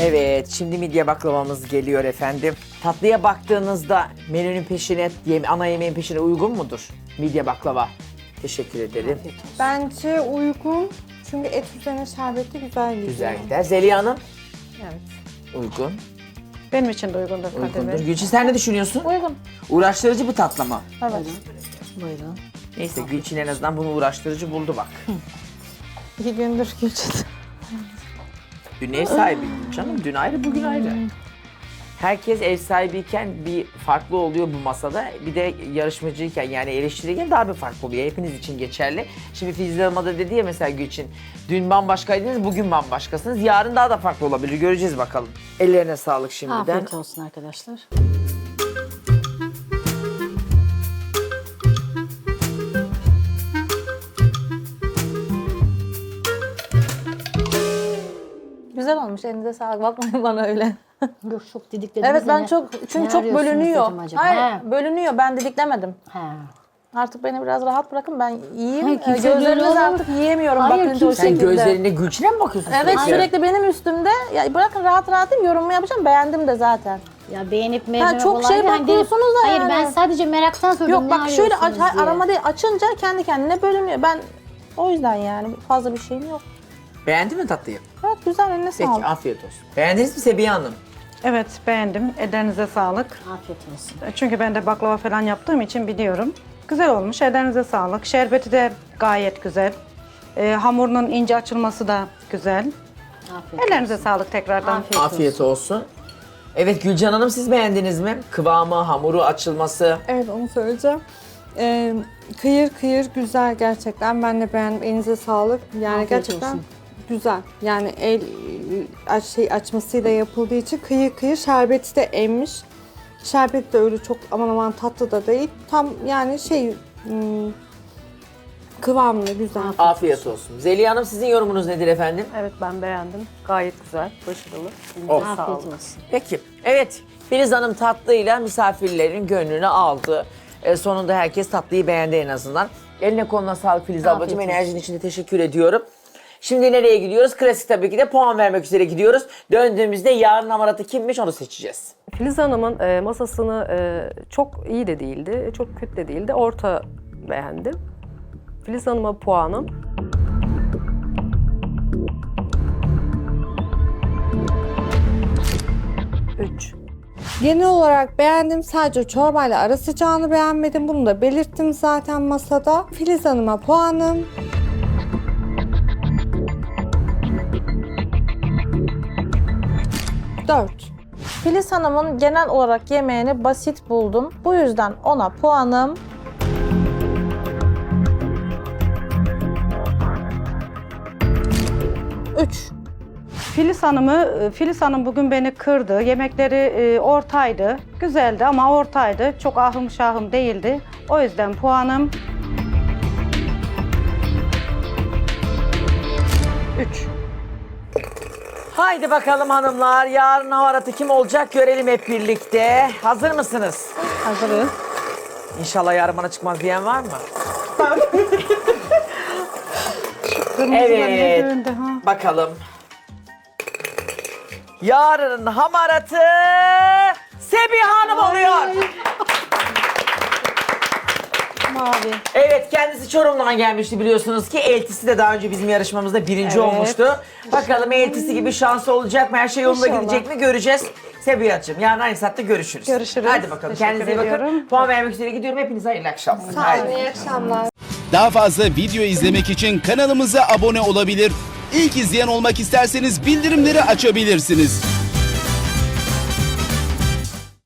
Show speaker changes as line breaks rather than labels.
Evet, şimdi midye baklavamız geliyor efendim. Tatlıya baktığınızda menünün peşine, yeme- ana yemeğin peşine uygun mudur? Midye baklava. Teşekkür ederim.
Bence uygun. Çünkü et üzerine şerbeti güzel gidiyor.
Güzel gider. Zeliha Hanım
Evet.
uygun.
Benim için de uygundur Kadir
Uygundur.
Bey.
Gülçin sen ne düşünüyorsun?
Uygun.
Uğraştırıcı bir tatlı mı?
Evet.
Buyurun.
Neyse Gülçin en azından bunu uğraştırıcı buldu bak.
İki gündür Gülçin.
Dün ev sahibiydim canım. Dün ayrı bugün ayrı. Herkes ev sahibiyken bir farklı oluyor bu masada. Bir de yarışmacıyken yani eleştirirken daha bir farklı oluyor. Hepiniz için geçerli. Şimdi Filiz Hanım'a da dedi ya mesela Gülçin. Dün bambaşkaydınız, bugün bambaşkasınız. Yarın daha da farklı olabilir. Göreceğiz bakalım. Ellerine sağlık şimdiden.
Afiyet olsun arkadaşlar.
Güzel olmuş. Elinize sağlık. Bakmayın bana öyle.
Yok çok didiklediniz.
evet ben
yine.
çok çünkü
Ne
çok
arıyorsunuz
bölünüyor.
dedim acaba.
Hayır,
He.
bölünüyor. Ben didiklemedim.
He.
Artık beni biraz rahat bırakın. Ben yiyeyim.
Hayır,
Ee,
kimse
Gözleriniz
olur mu?
artık yiyemiyorum
Hayır,
bakınca o
kimse-
Sen
şekilde.
gözlerine Gülçin'e mi bakıyorsun
Evet
sürekli?
sürekli benim üstümde. Ya bırakın rahat rahat yiyeyim, yorumumu yapacağım. Beğendim de zaten.
Ya beğenip beğenmemek
çok şey
olayı, hani
bakıyorsunuz da
Hayır
yani.
ben sadece meraktan sordum.
Yok
ne
bak şöyle aç,
arıyorsunuz diye.
arama değil açınca kendi kendine bölünüyor. Ben o yüzden yani fazla bir şeyim yok.
Beğendin mi tatlıyı?
Evet güzel eline
Peki
sağlık.
afiyet olsun. Beğendiniz mi Sebiye Hanım?
Evet beğendim. Ellerinize sağlık.
Afiyet olsun.
Çünkü ben de baklava falan yaptığım için biliyorum. Güzel olmuş. Ellerinize sağlık. Şerbeti de gayet güzel. Ee, hamurunun ince açılması da güzel.
Afiyet
Ellerinize sağlık tekrardan.
Afiyet
Afiyet olsun. Evet Gülcan Hanım siz beğendiniz mi? Kıvamı, hamuru, açılması.
Evet onu söyleyeceğim. Ee, kıyır kıyır güzel gerçekten. Ben de beğendim. Elinize sağlık. Yani
Afiyet
gerçekten
olsun.
Güzel. Yani el aç, şey açmasıyla yapıldığı için kıyır kıyır şerbeti de emmiş. Şerbet de öyle çok aman aman tatlı da değil. Tam yani şey hmm, kıvamlı güzel.
Afiyet olsun. Zeliha Hanım sizin yorumunuz nedir efendim?
Evet ben beğendim. Gayet güzel, başarılı.
Of.
Afiyet olsun.
Peki. Evet. Filiz Hanım tatlıyla misafirlerin gönlünü aldı. Ee, sonunda herkes tatlıyı beğendi en azından. Eline koluna sağlık Filiz
Afiyet
ablacığım.
olsun.
Enerjin için de teşekkür ediyorum. Şimdi nereye gidiyoruz? Klasik tabii ki de puan vermek üzere gidiyoruz. Döndüğümüzde yarın amaratı kimmiş onu seçeceğiz.
Filiz Hanım'ın e, masasını e, çok iyi de değildi, çok kötü de değildi. Orta beğendim. Filiz Hanım'a puanım Üç.
Genel olarak beğendim. Sadece çorbayla ara sıcağını beğenmedim. Bunu da belirttim zaten masada. Filiz Hanım'a puanım. Dört.
Filiz Hanım'ın genel olarak yemeğini basit buldum. Bu yüzden ona puanım Üç.
Filiz Hanım'ı, Filiz Hanım bugün beni kırdı. Yemekleri e, ortaydı. Güzeldi ama ortaydı. Çok ahım şahım değildi. O yüzden puanım 3.
Haydi bakalım hanımlar. Yarın havaratı kim olacak görelim hep birlikte. Hazır mısınız?
Hazırız.
İnşallah yarın bana çıkmaz diyen var mı? evet. Bakalım. Yarının hamaratı Sebiha Hanım oluyor.
Mavi.
Evet kendisi Çorum'dan gelmişti biliyorsunuz ki. Eltisi de daha önce bizim yarışmamızda birinci olmuştu. Bakalım eltisi gibi şansı olacak mı? Her şey yolunda
İnşallah.
gidecek mi? Göreceğiz. Sebiha'cığım yarın aynı saatte görüşürüz.
Görüşürüz.
Hadi bakalım
Teşekkür
kendinize iyi bakın.
ediyorum.
Puan vermek üzere gidiyorum. Hepinize hayırlı akşamlar. Haydi.
İyi akşamlar.
Daha fazla video izlemek için kanalımıza abone olabilir. İlk izleyen olmak isterseniz bildirimleri açabilirsiniz.